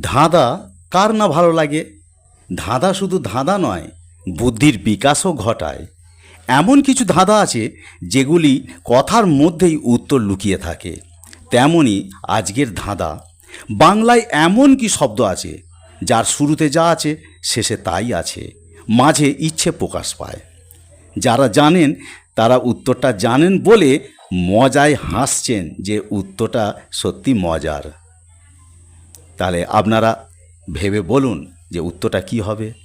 ধাঁধা কার না ভালো লাগে? ধাঁধা শুধু ধাঁধা নয়, বুদ্ধির বিকাশও ঘটায়। এমন কিছু ধাঁধা আছে যেগুলি কথার মধ্যেই উত্তর লুকিয়ে থাকে। তেমনি আজকের ধাঁধা। বাংলায় এমন কি শব্দ আছে, যার শুরুতে যা আছে, শেষে তাই আছে, মাঝে ইচ্ছে প্রকাশ পায়। যারা জানেন, তারা উত্তরটা জানেন বলে মজায় হাসছেন যে উত্তরটা সত্যি মজার। তাহলে আপনারা ভেবে বলুন যে উত্তরটা কি হবে।